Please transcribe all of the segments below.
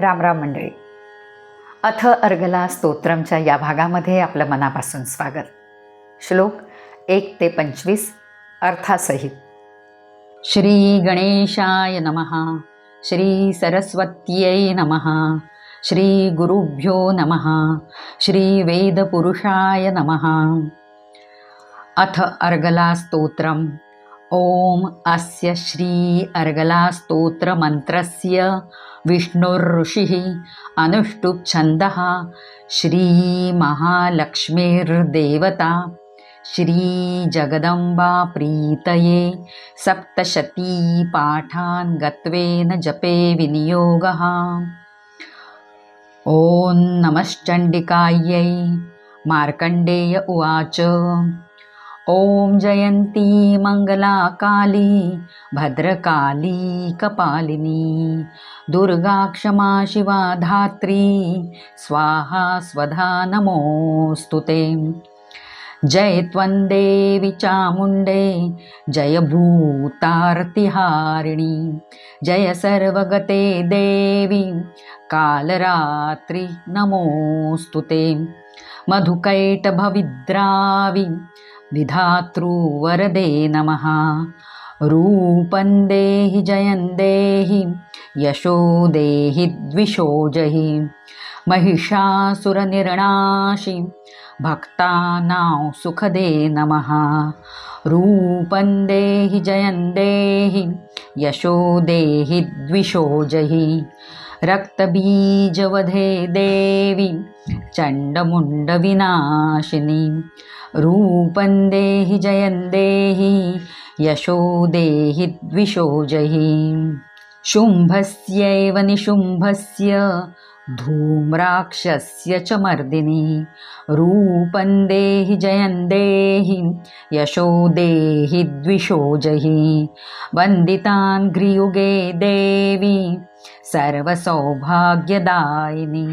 राम राम मंडळी. अथ अर्गला स्तोत्रमच्या या भागामध्ये आपलं मनापासून स्वागत. श्लोक एक ते पंचवीस अर्थासहित. श्री गणेशाय नमः श्री सरस्वत्यै नमः श्री गुरुभ्यो नमः श्री वेदपुरुषाय नमः. अथ अर्गला स्तोत्रम ॐ अस्य श्री अर्गला स्तोत्रमन्त्रस्य विष्णुर्ऋषिः अनुष्टुप्छन्दः श्रीमहालक्ष्मीर्देवता श्रीजगदम्बा प्रीतये सप्तशती पाठान् गत्वेन जपे विनियोगः। ॐ नमश्चण्डिकायै मार्कण्डेय उवाच ॐ जयन्ती मङ्गलाकाली भद्रकाली कपालिनी दुर्गा क्षमा शिवा धात्री स्वाहा स्वधा नमोऽस्तु ते। जय त्वं देवि चामुण्डे जय भूतार्तिहारिणी जय सर्वगते देवी कालरात्रि नमोऽस्तु ते। मधुकैटभविद्रावि विधातृवरदे नमः। रूपं देहि जयं देहि यशो देहि द्विषोजहि महिषासुरनिर्णाशि भक्तानां सुखदे नमः। रूपं देहि जयं देहि यशो देहि द्विषोजहि रक्तबीजवधे देवी चण्डमुण्डविनाशिनी रूपं देहि जयं देहि यशो देहि द्विषोजहि। शुम्भस्यैव निशुम्भस्य धूम्राक्षस्य च मर्दिनी रूपं देहि जयं देहि यशो देहि द्विषोजहि। वन्दितान् घ्रियुगे देवी सर्वसौभाग्यदायिनी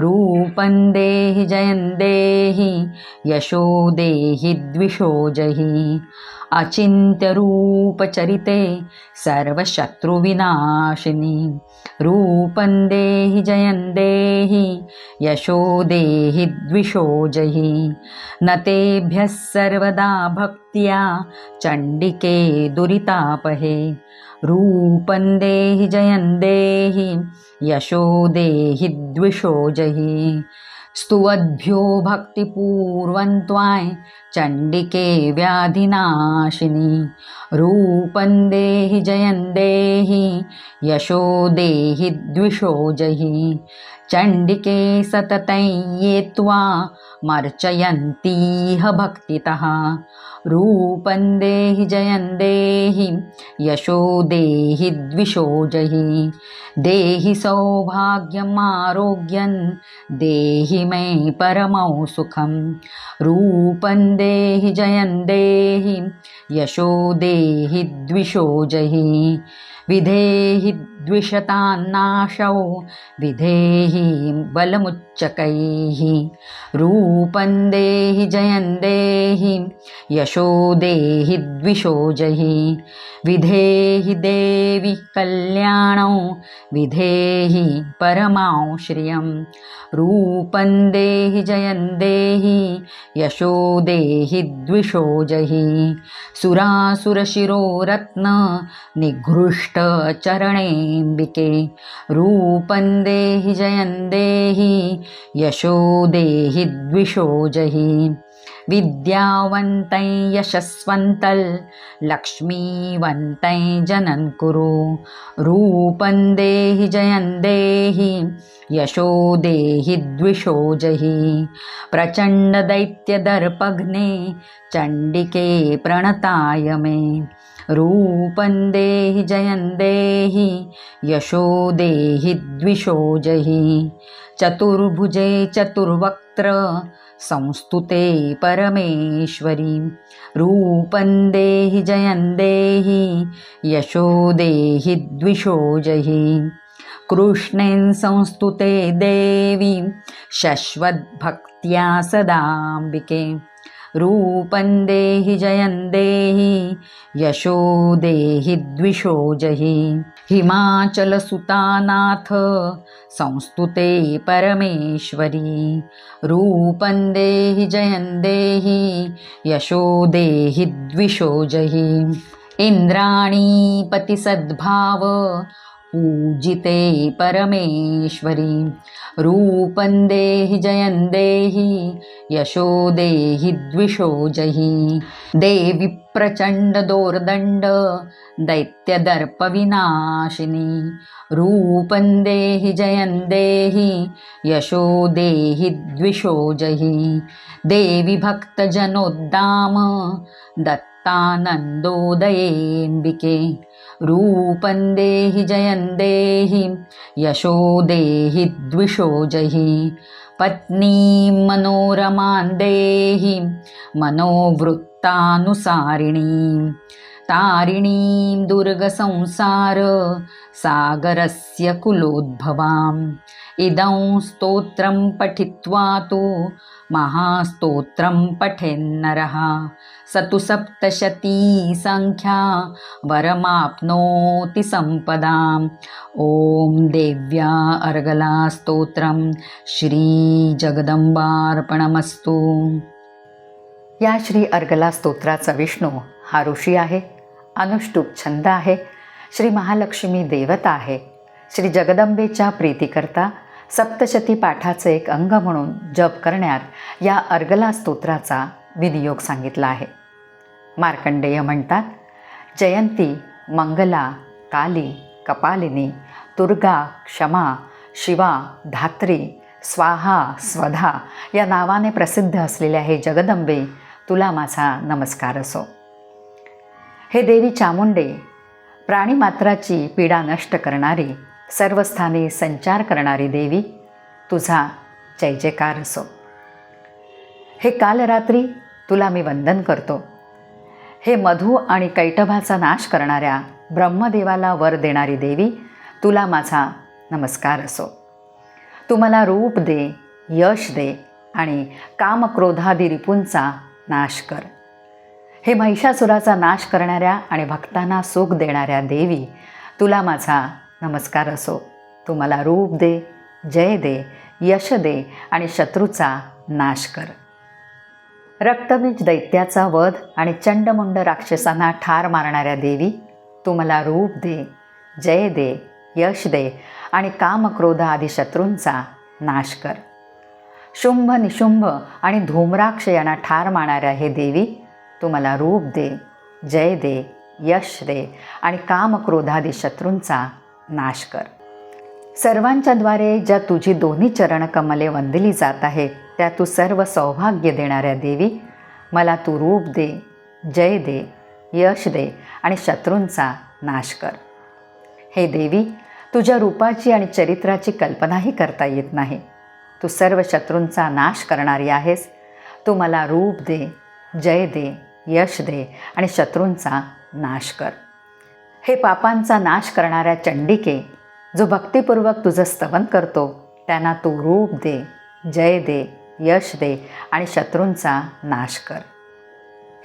रूपं देहि जयं देहि यशो देहि द्विषोजहि अचिन्त्यरूपचरिते सर्वशत्रुविनाशिनी रूपं देहि जयं देहि यशो देहि द्विषोजहि न तेभ्यः सर्वदा भक्त्या चण्डिके दुरितापहे रूपं देहि जयं देहि यशो देहि द्विषोजहि स्तुवद्भ्यो भक्तिपूर्वं त्वाय चण्डिके व्याधिनाशिनी। रूपं देहि जयं देहि यशो देहि द्विषोजहि चण्डिके सततैयेत्वा त्वा मर्चयन्तीह भक्तितः। रूपं देहि जयं देहि यशो देहि द्विषोजहि देहि सौभाग्यमारोग्यं देहि मे परमौ सुखं। रूपं देहि जयं देहि यशो देहि द्विषोजहि विधेहि द्विशतान्नाशौ विधेहि बलमुच्चकैः रूपं देहि जयं देहि यशो देहि द्विषोजहि विधेहि देवि कल्याणौ विधेहि परमां श्रियं रूपं देहि जयं देहि यशो देहि द्विषोजहि सुरासुरशिरोरत्न निघृष्टचरणेऽम्बिके रूपं देहि जयं देहि यशो देहि द्विषोजहि विद्यावन्तं यशस्वन्तं लक्ष्मीवन्तं जनन् कुरु। रूपं देहि जयं देहि यशो देहि द्विषोजहि प्रचण्डदैत्यदर्पघ्ने चण्डिके प्रणताय मे। रूपं देहि जयं देहि यशो देहि द्विषोजहि चतुर्भुजे चतुर्वक्त्र संस्तुते परमेश्वरी। रूपं देहि जयं देहि यशो देहि द्विषोजहि कृष्णेन संस्तुते देवी शश्वद्भक्त्या सदाम्बिके। रूपं देहि जयं देहि यशो देहि द्विषो जहि। हिमाचलसुतानाथ संस्तुते परमेश्वरी। रूपं देहि जयं देहि यशो देहि द्विषो जहि। इन्द्राणीपतिसद्भाव पूजिते परमेश्वरी। रूपं देहि जयं देहि यशो देहि द्विषो जहि। देवि प्रचण्डदोर्दण्ड दैत्यदर्पविनाशिनी। रूपं देहि जयं देहि यशो देहि द्विषो जहि। देवि भक्तजनोद्दाम दत्तानन्दोदयेऽम्बिके। रूपं देहि जयं देहि यशो देहि द्विषो जहि। पत्नीं मनोरमां देहि मनोवृत्तानुसारिणीं। तारिणीं दुर्गसंसार सागरस्य कुलोद्भवाम्। इदं स्तोत्रं पठित्वा तु महास्तोत्रं पठेन्नरः। स तु सप्तशती सङ्ख्या वरमाप्नोति सम्पदाम् ॐ देव्या अर्गलास्तोत्रं श्रीजगदम्बार्पणमस्तु या श्री अर्गला स्तोत्राचा विष्णू हा ऋषी आहे अनुष्टुप छंद आहे श्री महालक्ष्मी देवता आहे श्री जगदंबेच्या प्रीतीकरता सप्तशती पाठाचे एक अंग म्हणून जप करण्यात या अर्गला स्तोत्राचा विनियोग सांगितला आहे. मार्कंडेय म्हणतात जयंती मंगला काली कपालिनी दुर्गा क्षमा शिवा धात्री स्वाहा स्वधा या नावाने प्रसिद्ध असलेल्या हे जगदंबे तुला माझा नमस्कार असो. हे देवी चामुंडे प्राणीमात्राची पीडा नष्ट करणारी सर्व स्थानी संचार करणारी देवी तुझा जय जयकार असो. हे काल रात्री तुला मी वंदन करतो. हे मधू आणि कैटभाचा नाश करणाऱ्या ब्रह्मदेवाला वर देणारी देवी तुला माझा नमस्कार असो. तू मला रूप दे यश दे आणि कामक्रोधादी रिपूंचा नाश कर. हे महिषासुराचा नाश करणाऱ्या आणि भक्तांना सुख देणाऱ्या देवी तुला माझा नमस्कार असो. तू मला रूप दे जय दे यश दे आणि शत्रूचा नाश कर. रक्तबीज दैत्याचा वध आणि चंडमुंड राक्षसांना ठार मारणाऱ्या देवी तू मला रूप दे जय दे यश दे आणि कामक्रोध आदी शत्रूंचा नाश कर. शुंभ निशुंभ आणि धूम्राक्ष यांना ठार मारणाऱ्या हे देवी तू मला रूप दे जय दे यश दे आणि कामक्रोधादी शत्रूंचा नाश कर. सर्वांच्याद्वारे ज्या तुझी दोन्ही चरणकमले वंदली जात आहेत त्या तू सर्व सौभाग्य देणाऱ्या देवी. मला तू रूप दे जय दे यश दे आणि शत्रूंचा नाश कर. हे देवी तुझ्या रूपाची आणि चरित्राची कल्पनाही करता येत नाही. तू सर्व शत्रूंचा नाश करणारी आहेस. तू मला रूप दे जय दे यश दे आणि शत्रूंचा नाश कर. हे पापांचा नाश करणाऱ्या चंडिके जो भक्तिपूर्वक तुझं स्तवन करतो त्यांना तू रूप दे जय दे यश दे आणि शत्रूंचा नाश कर.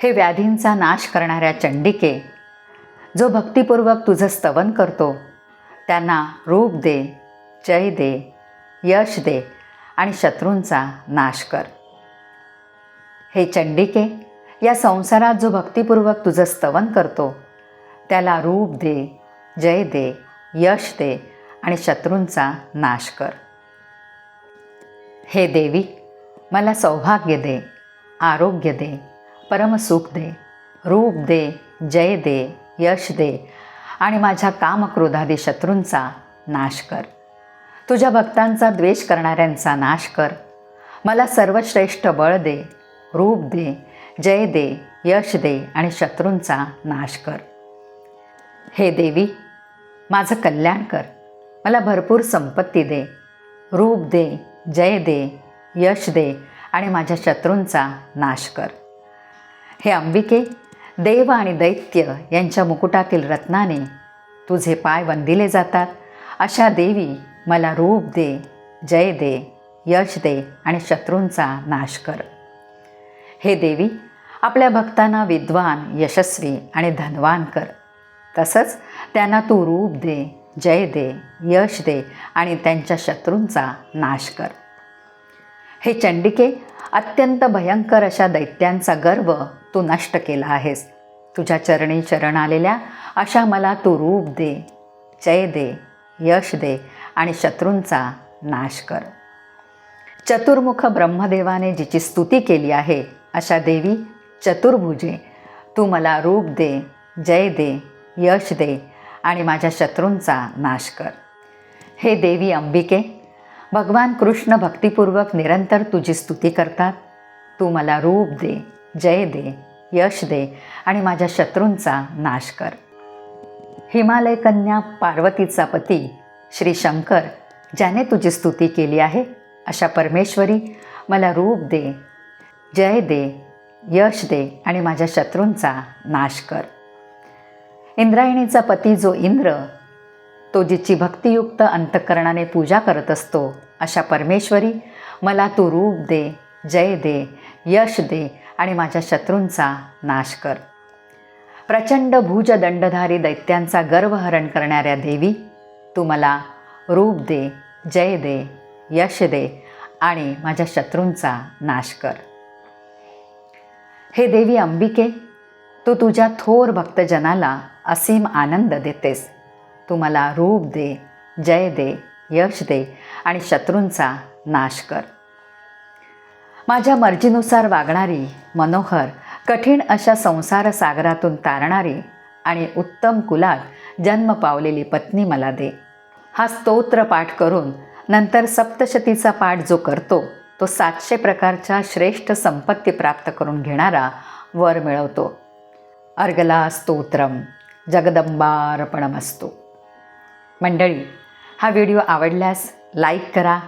हे व्याधींचा नाश करणाऱ्या चंडिके जो भक्तिपूर्वक तुझं स्तवन करतो त्यांना रूप दे जय दे यश दे आणि शत्रूंचा नाश कर. हे चंडिके या संसारात जो भक्तिपूर्वक तुझं स्तवन करतो त्याला रूप दे जय दे यश दे आणि शत्रूंचा नाश कर. हे देवी मला सौभाग्य दे आरोग्य दे परमसुख दे रूप दे जय दे यश दे आणि माझ्या कामक्रोधादी शत्रूंचा नाश कर. तुझ्या भक्तांचा द्वेष करणाऱ्यांचा नाश कर. मला सर्वश्रेष्ठ बळ दे रूप दे जय दे यश दे आणि शत्रूंचा नाश कर. हे देवी माझं कल्याण कर. मला भरपूर संपत्ती दे रूप दे जय दे यश दे आणि माझ्या शत्रूंचा नाश कर. हे अंबिके देव आणि दैत्य यांच्या मुकुटातील रत्नाने तुझे पाय वंदिले जातात. अशा देवी मला रूप दे जय दे यश दे आणि शत्रूंचा नाश कर. हे देवी आपल्या भक्तांना विद्वान यशस्वी आणि धनवान कर. तसंच त्यांना तू रूप दे जय दे यश दे आणि त्यांच्या शत्रूंचा नाश कर. हे चंडिके अत्यंत भयंकर अशा दैत्यांचा गर्व तू नष्ट केला आहेस. तुझ्या चरणी शरण आलेल्या अशा मला तू रूप दे जय दे यश दे आणि शत्रूंचा नाश कर. चतुर्मुख ब्रह्मदेवाने जिची स्तुती केली आहे अशा देवी चतुर्भुजे तू मला रूप दे जय दे यश दे आणि माझ्या शत्रूंचा नाश कर. हे देवी अंबिके भगवान कृष्ण भक्तिपूर्वक निरंतर तुझी स्तुती करतात. तू मला रूप दे जय दे यश दे आणि माझ्या शत्रूंचा नाश कर. हिमालय कन्या पार्वतीचा पती श्री शंकर ज्याने तुझी स्तुती केली आहे अशा परमेश्वरी मला रूप दे जय दे यश दे आणि माझ्या शत्रूंचा नाश कर. इंद्रायणीचा पती जो इंद्र तो जिची भक्तियुक्त अंतकरणाने पूजा करत असतो अशा परमेश्वरी मला तू रूप दे जय दे यश दे आणि माझ्या शत्रूंचा नाश कर. प्रचंड भुज दंडधारी दैत्यांचा गर्वहरण करणाऱ्या देवी तू मला रूप दे जय दे यश दे आणि माझ्या शत्रूंचा नाश कर. हे देवी अंबिके तू तुझ्या थोर भक्तजनाला असीम आनंद देतेस. तू मला रूप दे जय दे यश दे आणि शत्रूंचा नाश कर. माझ्या मर्जीनुसार वागणारी मनोहर कठीण अशा संसार सागरातून तारणारी आणि उत्तम कुलात जन्म पावलेली पत्नी मला दे. हा स्तोत्र पाठ करून नंतर सप्तशतीचा पाठ जो करतो तो सातशे प्रकारच्या श्रेष्ठ संपत्ती प्राप्त करून घेणारा वर मिळवतो. अर्गला स्तोत्रम जगदंबार्पणमस्तू मंडळी हा व्हिडिओ आवडल्यास लाईक करा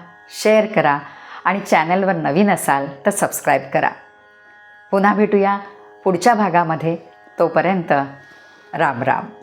शेअर करा आणि चॅनलवर नवीन असाल तर सबस्क्राईब करा. पुन्हा भेटूया पुढच्या भागामध्ये. तोपर्यंत राम राम.